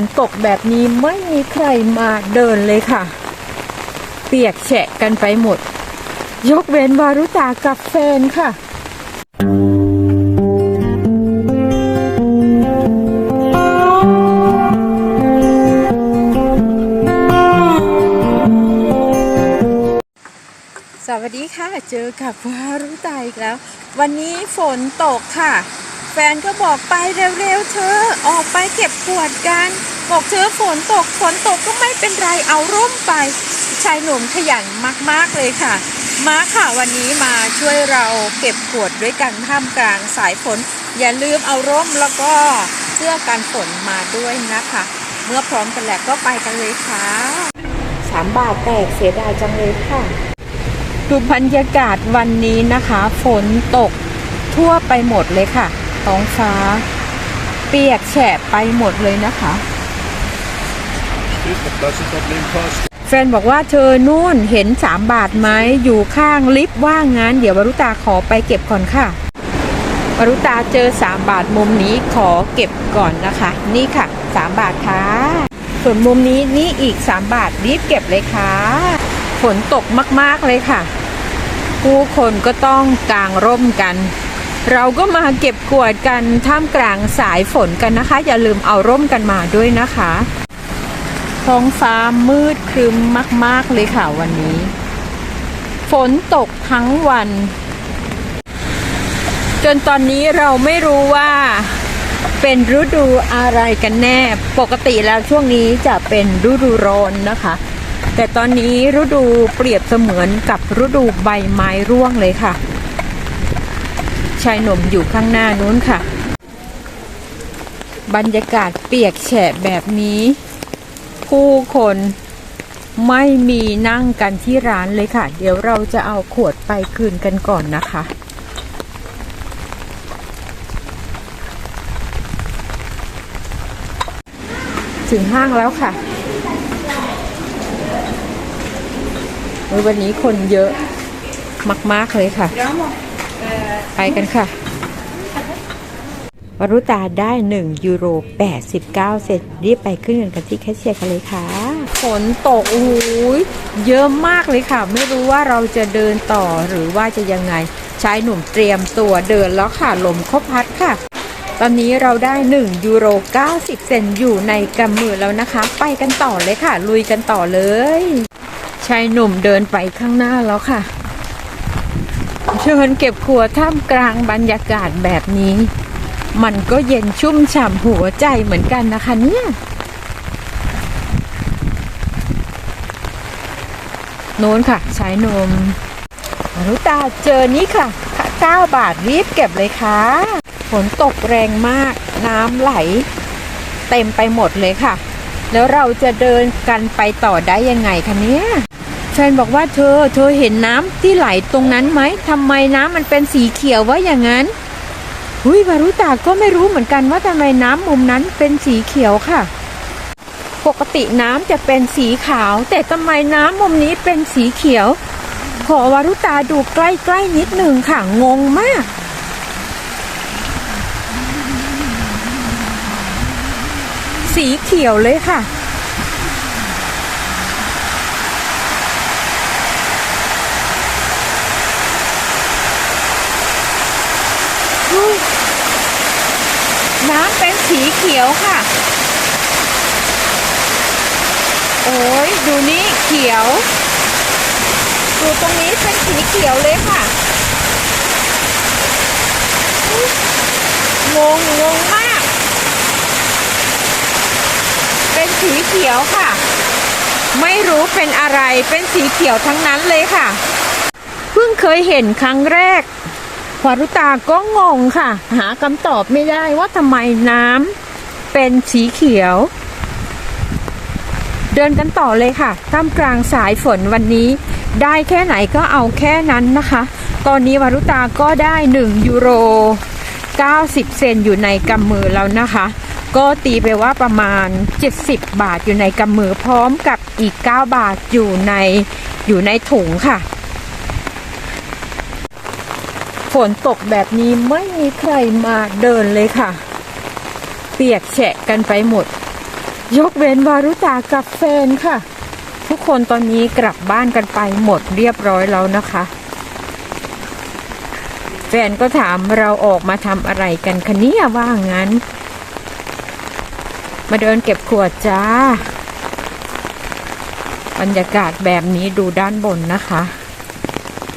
นตกแบบนี้ไม่มีใครมาเดินเลยค่ะ เปียกแฉะกันไปหมด ยกเว้นวารุตากับแฟนค่ะสวัสดีค่ะ เจอกับวารุตาอีกแล้ว วันนี้ฝนตกค่ะ แฟนก็บอกไปเร็วๆเธอออกไปเก็บขวดกัน บอกเธอฝนตกฝนตกก็ไม่เป็นไรเอาร่มไป ชายหนุ่มขยันมากๆเลยค่ะ มาค่ะวันนี้มาช่วยเราเก็บขวดด้วยกันท่ามกลางสายฝน อย่าลืมเอาร่มแล้วก็เสื้อกันฝนมาด้วยนะคะ เมื่อพร้อมกันแล้วก็ไปกันเลยค่ะสามบาทแตกเสียดายจังเลยค่ะดูบรรยากาศวันนี้นะคะ ฝนตกทั่วไปหมดเลยค่ะ ท้องฟ้า เปียกแฉะไปหมดเลยนะคะ แฟนบอกว่าเธอนู่นเห็นสามบาทไหมอยู่ข้างลิฟต์ว่างงานเดี๋ยววรุตาขอไปเก็บก่อนค่ะวรุตาเจอสามบาทมุมนี้ขอเก็บก่อนนะคะ นี่ค่ะสามบาทค่ะ ส่วนมุมนี้นี่อีกสามบาทรีบเก็บเลยค่ะ ฝนตกมากๆเลยค่ะ ผู้คนก็ต้องกางร่มกัน เราก็มาเก็บกวาดกันท่ามกลางสายฝนกันนะคะ อย่าลืมเอาร่มกันมาด้วยนะคะ ท้องฟ้ามืดครึ้มมาก ๆ เลยค่ะวันนี้ ฝนตกทั้งวัน จนตอนนี้เราไม่รู้ว่าเป็นฤดูอะไรกันแน่ ปกติแล้วช่วงนี้จะเป็นฤดูร้อนนะคะ แต่ตอนนี้ฤดูเปรียบเสมือนกับฤดูใบไม้ร่วงเลยค่ะ ชายหนุ่มอยู่ข้างหน้านู้นค่ะ บรรยากาศเปียกแฉะแบบนี้ ผู้คนไม่มีนั่งกันที่ร้านเลยค่ะ เดี๋ยวเราจะเอาขวดไปคืนกันก่อนนะคะ ถึงห้างแล้วค่ะวันนี้คนเยอะมาก ๆ เลยค่ะ ไปกันค่ะ วรุตาได้1ยูโร89เซนต์รีบไปขึ้นเงินกันที่แคชเชียร์กันเลยค่ะ ฝนตกโอ้โหเยอะมากเลยค่ะ ไม่รู้ว่าเราจะเดินต่อหรือว่าจะยังไงชายหนุ่มเตรียมตัวเดินแล้วค่ะลมคบพัดค่ะ ตอนนี้เราได้ 1 ยูโร 90 เซนอยู่ในกำมือแล้วนะคะ ไปกันต่อเลยค่ะ ลุยกันต่อเลยชายหนุ่มเดินไปข้างหน้าแล้วค่ะ เชิญเก็บขวท่ามกลางบรรยากาศแบบนี้ มันก็เย็นชุ่มฉ่ำหัวใจเหมือนกันนะคะเนี่ยโน้นค่ะชายนมอนุตาเจอนี้ค่ะ 9 บาทรีบเก็บเลยค่ะฝนตกแรงมากน้ำไหล เต็มไปหมดเลยค่ะ แล้วเราจะเดินกันไปต่อได้ยังไงคะเนี่ย เชนบอกว่าเธอ เธอเห็นน้ำที่ไหลตรงนั้นไหมทำไมน้ำมันเป็นสีเขียววะอย่างนั้นหุยวารุตาก็ไม่รู้เหมือนกันว่าทำไมน้ำมุมนั้นเป็นสีเขียวค่ะ ปกติน้ำจะเป็นสีขาว แต่ทำไมน้ำมุมนี้เป็นสีเขียว ขอวารุตาดูใกล้ๆนิดหนึ่งค่ะ งงมากสีเขียวเลยค่ะ น้ำเป็นสีเขียวค่ะ โอ้ยดูนี่เขียว ดูตรงนี้เป็นสีเขียวเลยค่ะ งงงงมาก เป็นสีเขียวค่ะ ไม่รู้เป็นอะไร เป็นสีเขียวทั้งนั้นเลยค่ะ เพิ่งเคยเห็นครั้งแรก วารุตาก็งงค่ะ หาคำตอบไม่ได้ว่าทำไมน้ำเป็นสีเขียว เดินกันต่อเลยค่ะท่ามกลางสายฝนวันนี้ ได้แค่ไหนก็เอาแค่นั้นนะคะ ตอนนี้วารุตาก็ได้ 1 ยูโร 90 เซนอยู่ในกำมือแล้วนะคะ ก็ตีไปว่าประมาณ 70 บาทอยู่ในกำมือพร้อมกับอีก 9 บาทอยู่ในอยู่ในถุงค่ะ ฝนตกแบบนี้ไม่มีใครมาเดินเลยค่ะ เปียกแฉะกันไปหมด ยกเว้นวารุตากับแฟนค่ะ ทุกคนตอนนี้กลับบ้านกันไปหมดเรียบร้อยแล้วนะคะ แฟนก็ถามเราออกมาทำอะไรกันคะเนี่ยว่างั้น มาเดินเก็บขวดจ้า บรรยากาศแบบนี้ดูด้านบนนะคะ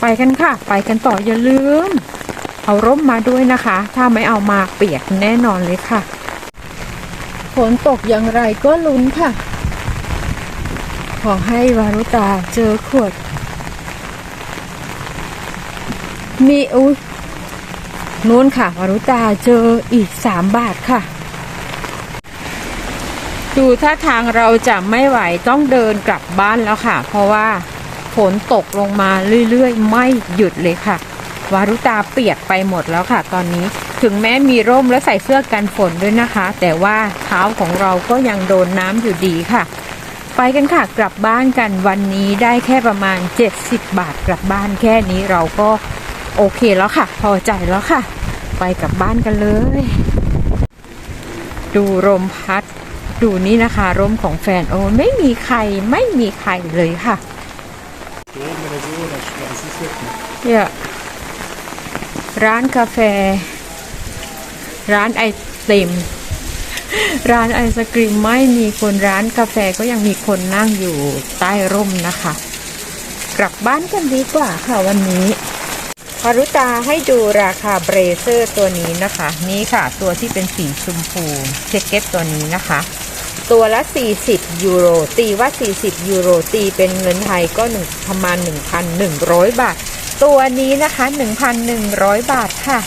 ไปกันค่ะ ไปกันต่ออย่าลืม เอาร่มมาด้วยนะคะ ถ้าไม่เอามาเปียกแน่นอนเลยค่ะฝนตกอย่างไรก็ลุ้นค่ะ ขอให้วารุตาเจอขวดมีอุ้ยนู้นค่ะ วารุตาเจออีกสามบาทค่ะ ดูท่าทางเราจะไม่ไหวต้องเดินกลับบ้านแล้วค่ะ เพราะว่า นตกลงมาเรื่อยๆ ไม่หยุดเลยค่ะ วารุตาเปียกไปหมดแล้วค่ะ ตอนนี้ถึงแม้มีร่มและใส่เสื้อกันฝนด้วยนะคะ แต่ว่าเท้าของเราก็ยังโดนน้ำอยู่ดีค่ะ ไปกันค่ะกลับบ้านกันวันนี้ได้แค่ประมาณ 70 บาทกลับบ้านแค่นี้เราก็โอเคแล้วค่ะ พอใจแล้วค่ะ ไปกลับบ้านกันเลย ดูลมพัด ดูนี่นะคะร่มของแฟนโอ้ไม่มีใครไม่มีใครเลยค่ะ เนี่ยร้านกาแฟ ร้านไอติม ร้านไอศกรีมไม่มีคนร้านกาแฟก็ยังมีคนนั่งอยู่ใต้ร่มนะคะ กลับบ้านกันดีกว่าค่ะวันนี้พารุตาให้ดูราคาเบรเซอร์ตัวนี้นะคะ นี่ค่ะ ตัวที่เป็นสีชมพูแจ็คเก็ตตัวนี้นะคะ ตัวละ 40 ยูโร ตีว่า 40 ยูโร ตีเป็นเงินไทยก็หนึ่งประมาณ 1,100 บาท ตัวนี้นะคะ 1,100 บาทค่ะ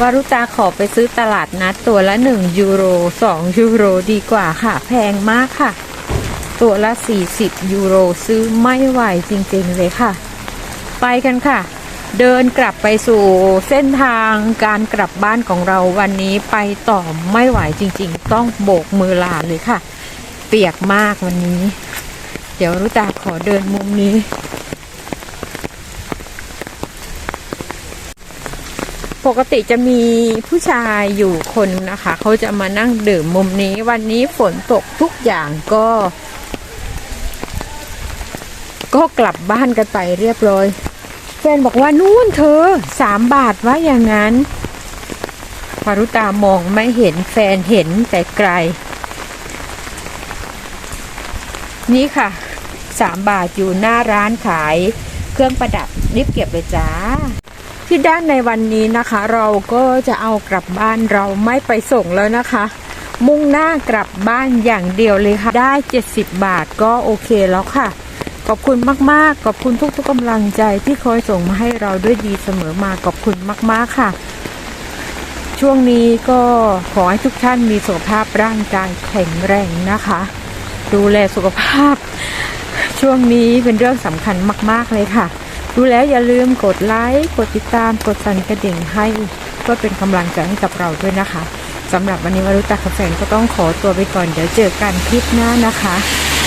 วารุตาขอไปซื้อตลาดนัดตัวละ 1 ยูโร 2 ยูโรดีกว่าค่ะ แพงมากค่ะ ตัวละ 40 ยูโร ซื้อไม่ไหวจริงๆเลยค่ะ ไปกันค่ะ เดินกลับไปสู่เส้นทางการกลับบ้านของเราวันนี้ไปต่อไม่ไหวจริง ๆ ต้องโบกมือลาเลยค่ะ เปียกมากวันนี้ เดี๋ยวรุตาขอเดินมุมนี้ ปกติจะมีผู้ชายอยู่คนนะคะ เขาจะมานั่งดื่มมุมนี้ วันนี้ฝนตกทุกอย่างก็ ก็กลับบ้านกันไปเรียบร้อย แฟนบอกว่านู่นเธอสามบาทว่าอย่างนั้นพารุตามองไม่เห็นแฟนเห็นแต่ไกล นี่ค่ะสามบาทอยู่หน้าร้านขายเครื่องประดับรีบเก็บเลยจ้า ที่ด้านในวันนี้นะคะ เราก็จะเอากลับบ้านเราไม่ไปส่งแล้วนะคะ มุ่งหน้ากลับบ้านอย่างเดียวเลยค่ะ ได้ 70 บาทก็โอเคแล้วค่ะ ขอบคุณมาก ๆ ขอบคุณทุกๆกำลังใจที่คอยส่งมาให้เราด้วยดีเสมอมาขอบคุณมาก ๆ ค่ะ ช่วงนี้ก็ขอให้ทุกท่านมีสุขภาพร่างกายแข็งแรงนะคะ ดูแลสุขภาพ ช่วงนี้เป็นเรื่องสำคัญมาก ๆ เลยค่ะ ดูแล้วอย่าลืมกดไลค์กดติดตามกดสั่นกระดิ่งให้เพื่อเป็นกำลังใจให้กับเราด้วยนะคะสำหรับวันนี้วารุตาคาแฟนก็ต้องขอตัวไปก่อน เดี๋ยวเจอกันคลิปหน้านะคะ